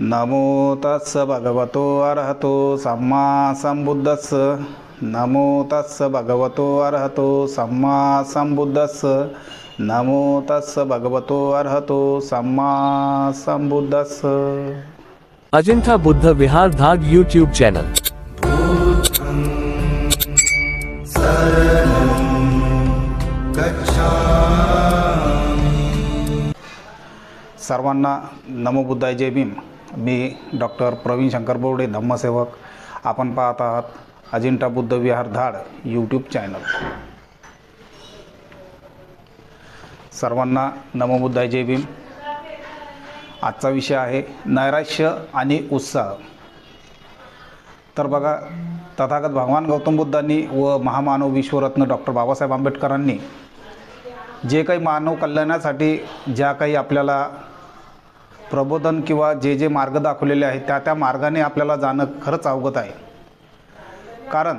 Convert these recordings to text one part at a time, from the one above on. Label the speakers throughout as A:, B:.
A: नमो तस्स भगवतो अर्हतो सम्मा संबुद्धस्स नमो तस्स भगवतो अर्हतो सम्मा संबुद्धस्स नमो तस्स भगवतो अर्हतो सम्मा संबुद्धस्स
B: अजिंठा बुद्ध विहार धाग यूट्यूब चॅनल
A: सर्वांना नमो बुद्धाय जय भीम। मी डॉक्टर प्रवीण शंकर बोर्डे धम्मसेवक. आपण पाहत आहात अजिंठा बुद्ध विहार धाड यूट्यूब चॅनल सर्वांना नमोबुद्धाय जय भीम. आजचा विषय आहे नैराश्य आणि उत्साह. तर बघा तथागत भगवान गौतम बुद्धांनी व महामानव विश्वरत्न डॉक्टर बाबासाहेब आंबेडकरांनी जे काही मानव कल्याणासाठी ज्या काही आपल्याला प्रबोधन किंवा जे जे मार्ग दाखवलेले आहेत त्या त्या मार्गाने आपल्याला जाणं खरंच अवगत आहे. कारण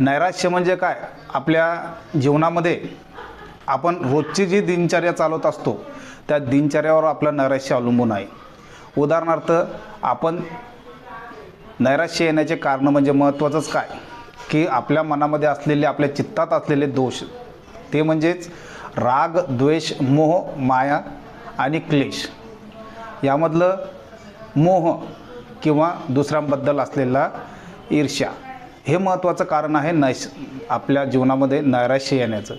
A: नैराश्य म्हणजे काय? आपल्या जीवनामध्ये आपण रोजची जी दिनचर्या चालवत असतो त्या दिनचर्यावर आपलं नैराश्य अवलंबून आहे. उदाहरणार्थ आपण नैराश्य येण्याचे कारण म्हणजे महत्त्वाचंच काय? की आपल्या मनामध्ये असलेले आपल्या चित्तात असलेले दोष. ते म्हणजेच राग द्वेष मोह माया आणि क्लेश. यामधलं मोह किंवा दुसऱ्यांबद्दल असलेला ईर्ष्या हे महत्त्वाचं कारण आहे नैश आपल्या जीवनामध्ये नैराश्य येण्याचं.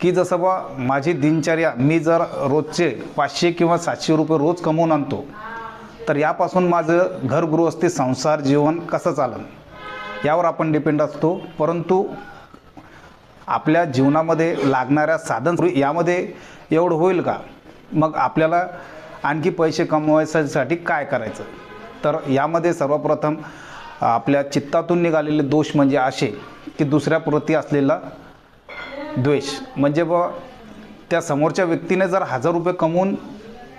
A: की जसं बा माझी दिनचर्या मी जर रोजचे पाचशे किंवा सातशे रुपये रोज कमवून आणतो तर यापासून माझं घरगृहस्थी संसार जीवन कसं चालन? यावर आपण डिपेंड असतो. परंतु आपल्या जीवनामध्ये लागणाऱ्या साधन यामध्ये एवढं होईल का? मग आपल्याला आणखी पैसे कमवायसाठी काय करायचं? तर यामध्ये सर्वप्रथम आपल्या चित्तातून निघालेले दोष म्हणजे असे की दुसऱ्याप्रती असलेला द्वेष. म्हणजे ब त्या समोरच्या व्यक्तीने जर हजार रुपये कमवून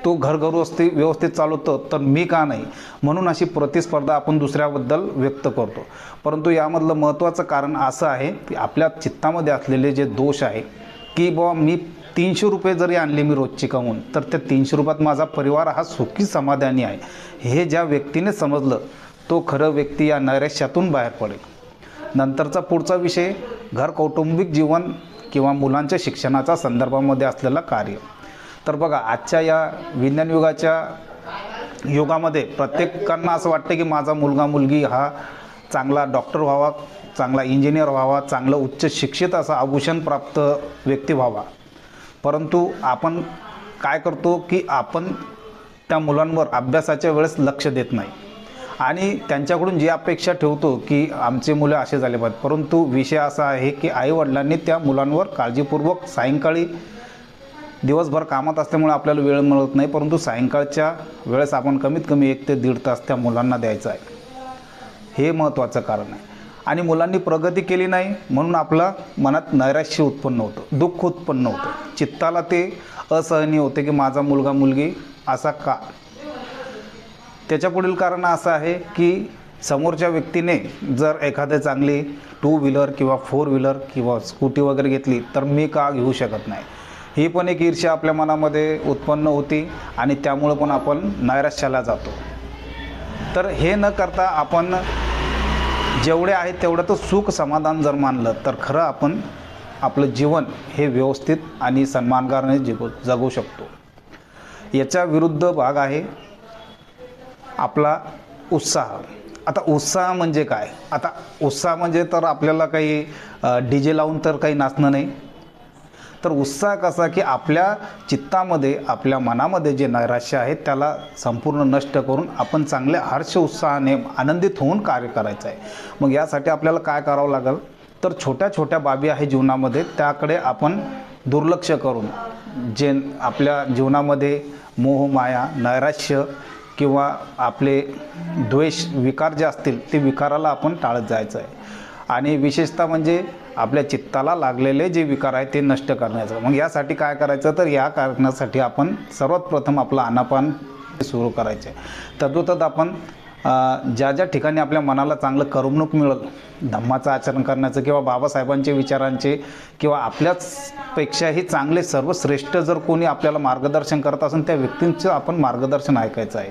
A: तो घरघरू असते व्यवस्थित चालवतो तर मी का नाही? म्हणून अशी प्रतिस्पर्धा आपण दुसऱ्याबद्दल व्यक्त करतो. परंतु यामधलं महत्त्वाचं कारण असं आहे की आपल्या चित्तामध्ये असलेले जे दोष आहे की बुवा मी तीनशे रुपये जरी आणले मी रोजची कमवून तर त्या तीनशे रुपयात माझा परिवार हा सुखी समाधानी आहे. हे ज्या व्यक्तीने समजलं तो खरं व्यक्ती या नैराश्यातून बाहेर पडेल. नंतरचा पुढचा विषय घर कौटुंबिक जीवन किंवा मुलांच्या शिक्षणाचा संदर्भामध्ये असलेलं कार्य. तर बघा आजच्या या विज्ञान युगाच्या युगामध्ये प्रत्येकांना असं वाटतं की माझा मुलगा मुलगी हा चांगला डॉक्टर व्हावा चांगला इंजिनियर व्हावा चांगलं उच्च शिक्षित असा आभूषण प्राप्त व्यक्ती व्हावा. परंतु आपण काय करतो की आपण त्या मुलांवर अभ्यासाच्या वेळेस लक्ष देत नाही. आणि त्यांच्याकडून जी अपेक्षा ठेवतो की आमचे मुलं असे झाले पाहिजे परंतु विषय असा आहे की आईवडिलांनी त्या मुलांवर काळजीपूर्वक सायंकाळी दिवसभर कामात असल्यामुळे आपल्याला वेळ मिळत नाही परंतु सायंकाळच्या वेळेस आपण कमीत कमी एक ते दीड तास त्या मुलांना द्यायचा आहे. हे महत्त्वाचं कारण आहे. आणि मुलांनी प्रगती केली नाही म्हणून आपला मनात नैराश्य उत्पन्न होतं दुःख उत्पन्न होतं. चित्ताला ते असहनीय होते की माझा मुलगा मुलगी असा का? त्याच्या पुढील कारण असं आहे की समोरच्या व्यक्तीने जर एखादे चांगली टू व्हीलर किंवा फोर व्हीलर किंवा स्कूटी वगैरे घेतली तर मी का घेऊ शकत नाही? ही पण एक ईर्ष्या आपल्या मनामध्ये उत्पन्न होती आणि त्यामुळं पण आपण नैराश्याला जातो. तर हे न करता आपण जेवढे आहे तेवढं तर सुख समाधान जर मानलं तर खरं आपण आपलं जीवन हे व्यवस्थित आणि सन्मानकारने जगू जगू शकतो. याच्या विरुद्ध भाग आहे आपला उत्साह. आता उत्साह म्हणजे काय? आता उत्साह म्हणजे तर आपल्याला काही डी जे लावून तर काही नाचणं नाही. तर उत्साह कसा की आपल्या चित्तामध्ये आपल्या मनामध्ये जे नैराश्य आहे त्याला संपूर्ण नष्ट करून आपण चांगल्या हर्ष उत्साहाने आनंदित होऊन कार्य करायचं आहे. मग यासाठी आपल्याला काय करावं लागेल? तर छोट्या छोट्या बाबी आहे जीवनामध्ये त्याकडे आपण दुर्लक्ष करून जे आपल्या जीवनामध्ये मोह माया नैराश्य किंवा आपले द्वेष विकार जे असतील ते विकाराला आपण टाळत जायचं आहे. आणि विशेषतः म्हणजे आपल्या चित्ताला लागलेले जे विकार आहेत ते नष्ट करण्याचं. मग यासाठी काय करायचं? तर या कारणासाठी आपण सर्वात प्रथम आपलं आनापान सुरू करायचे तद्वतद आपण ज्या ज्या ठिकाणी आपल्या मनाला चांगलं करमणूक मिळेल धम्माचं आचरण करण्याचं किंवा बाबासाहेबांचे विचारांचे किंवा आपल्याचपेक्षाही चांगले सर्वश्रेष्ठ जर कोणी आपल्याला मार्गदर्शन करत असेल त्या व्यक्तींचं आपण मार्गदर्शन ऐकायचं आहे.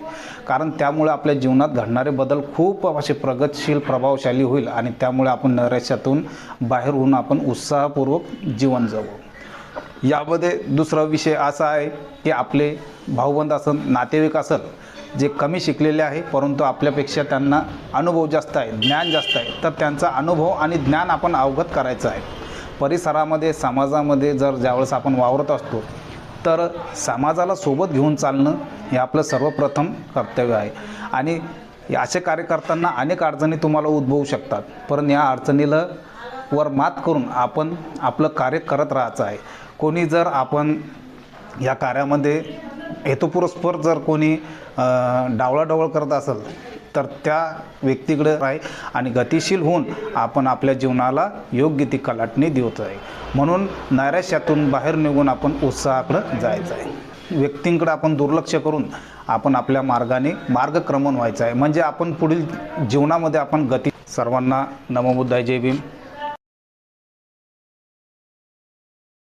A: कारण त्यामुळे आपल्या जीवनात घडणारे बदल खूप असे प्रगतशील प्रभावशाली होईल आणि त्यामुळे आपण नैराश्यातून बाहेर होऊन आपण उत्साहपूर्वक जीवन जगू. यामध्ये दुसरा विषय असा आहे की आपले भाऊबंद असेल नातेवाईक असेल जे कमी शिकलेले आहे परंतु आपल्यापेक्षा त्यांना अनुभव जास्त आहे ज्ञान जास्त आहे तर त्यांचा अनुभव आणि ज्ञान आपण अवगत करायचं आहे. परिसरामध्ये समाजामध्ये जर ज्यावेळेस आपण वावरत असतो तर समाजाला सोबत घेऊन चालणं हे आपलं सर्वप्रथम कर्तव्य आहे. आणि असे कार्य करताना अनेक अडचणी तुम्हाला उद्भवू शकतात. पण या अडचणीला वर मात करून आपण आपलं कार्य करत राहायचं आहे. कोणी जर आपण या कार्यामध्ये हेतुपुरस्पर जर कोणी डावळाडवळ करत असेल तर त्या व्यक्तीकडे आहे आणि गतिशील होऊन आपण आपल्या जीवनाला योग्य ती कलाटणी देत आहे. म्हणून नैराश्यातून बाहेर निघून आपण उत्साहाकडं जायचं आहे. व्यक्तींकडे आपण दुर्लक्ष करून आपण आपल्या मार्गाने मार्गक्रमण व्हायचं आहे. म्हणजे आपण पुढील जीवनामध्ये आपण गती सर्वांना नमोबुद्धाय जय भीम.